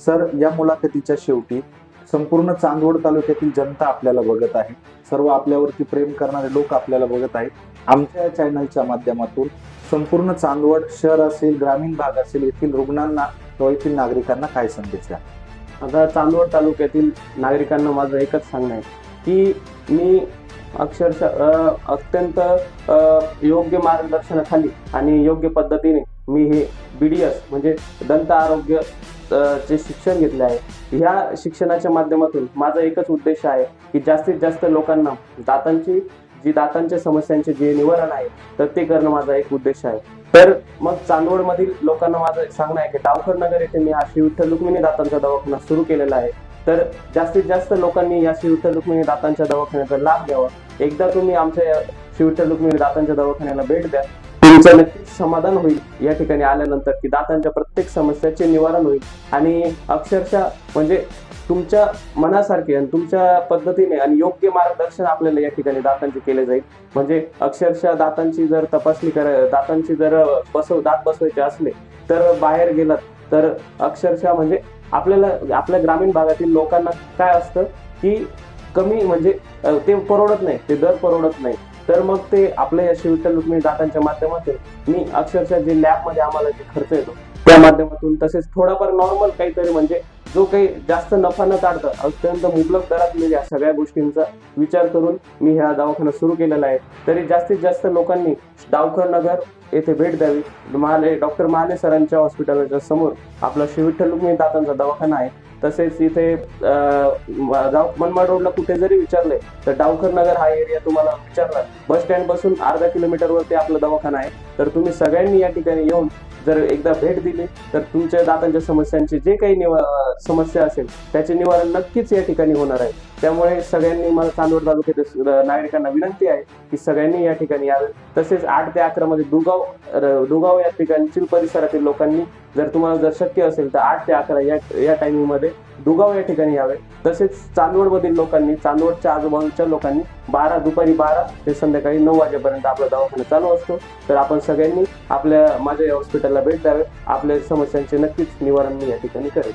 Sir या मुलाखतीच्या शेवटी संपूर्ण चांदवड तालुक्यातील जनता आपल्याला बघत आहे. सर्व आपल्यावरती प्रेम करणारे लोक आपल्याला बघत आहेत. आमच्या या चॅनलच्या माध्यमातून संपूर्ण चांदवड शहर असेल ग्रामीण भाग असेल येथील रुग्णांना किंवा येथील नागरिकांना काय संदेश द्या? आता चांदवड तालुक्यातील नागरिकांना माझं एकच सांगणं आहे की मी अक्षरशः अत्यंत योग्य मार्गदर्शनाखाली आणि योग्य पद्धतीने मी हे बी डी एस म्हणजे दंत आरोग्य जे शिक्षण घेतले आहे ह्या शिक्षणाच्या माध्यमातून माझा एकच उद्देश आहे की जास्तीत जास्त लोकांना दातांची जी दातांच्या समस्यांचे जे निवारण आहे तर ते करणं माझा एक उद्देश आहे. तर मग चांदवडमधील लोकांना माझं सांगणं आहे की टावखर नगर येथे मी हा श्री विठ्ठल रुक्मिणी दातांचा दवाखाना सुरू केलेला आहे. तर जास्तीत जास्त लोकांनी या श्री विठ्ठल रुक्मिणी दातांच्या दवाखान्याचा लाभ घ्यावा. एकदा तुम्ही आमच्या श्री विठ्ठल रुक्मिणी दातांच्या दवाखान्याला भेट द्या. तुमचं नक्कीच समाधान होईल. या ठिकाणी आल्यानंतर की दातांच्या प्रत्येक समस्याचे निवारण होईल. आणि अक्षरशः म्हणजे तुमच्या मनासारखे आणि तुमच्या पद्धतीने आणि योग्य मार्गदर्शन आपल्याला या ठिकाणी दातांचे केले जाईल. म्हणजे अक्षरशः दातांची जर तपासणी करा दातांची जर बसव दात बसवायचे असले तर बाहेर गेलात तर अक्षरशः म्हणजे आपल्याला आपल्या ग्रामीण भागातील लोकांना काय असतं की कमी म्हणजे ते परवडत नाही ते दर परवडत नाही. तर मग ते आपल्या या शिवविठ्ठल रुक्मिणी दातांच्या माध्यमातून मी अक्षरशः जे लॅबमध्ये आम्हाला जे खर्च येतो त्या माध्यमातून तसेच थोडाफार नॉर्मल काहीतरी म्हणजे जो काही जास्त नफा न काढता अत्यंत मुबलक दरात मी या सगळ्या गोष्टींचा विचार करून मी ह्या दवाखाना सुरू केलेला आहे. तरी जास्तीत जास्त लोकांनी डावखर नगर येथे भेट द्यावी. महाले डॉक्टर महाले सरांच्या हॉस्पिटलच्या समोर आपला श्री विठ्ठल रुक्मिणी दातांचा दवाखाना आहे. तसेच इथे गाव मनमाड रोडला कुठे जरी विचारले तर डावखर नगर हा एरिया तुम्हाला विचारला बस स्टँडपासून अर्धा किलोमीटर वरती आपला दवाखाना आहे. तर तुम्ही सगळ्यांनी या ठिकाणी येऊन जर एकदा भेट दिली तर तुमच्या दातांच्या समस्यांची जे काही निवा समस्या असेल त्याचे निवारण नक्कीच या ठिकाणी होणार आहे. त्यामुळे सगळ्यांनी मला चांदवड तालुक्यातील नागरिकांना विनंती आहे की सगळ्यांनी या ठिकाणी यावे. तसेच आठ ते अकरा मध्ये दुगाव दुगाव दुगाव या ठिकाणची परिसरातील लोकांनी जर तुम्हाला जर शक्य असेल तर आठ ते अकरा या या टायमिंगमध्ये दुगाव या ठिकाणी यावे. तसेच चांदवड मधील लोकांनी चांदवडच्या आजूबाजूच्या लोकांनी बारा दुपारी बारा ते संध्याकाळी नऊ वाजेपर्यंत आपला दवाखाना चालू असतो. तर आपण सगळ्यांनी आपल्या माझ्या हॉस्पिटलला भेट द्यावे. आपल्या समस्यांचे नक्कीच निवारण मी या ठिकाणी करेल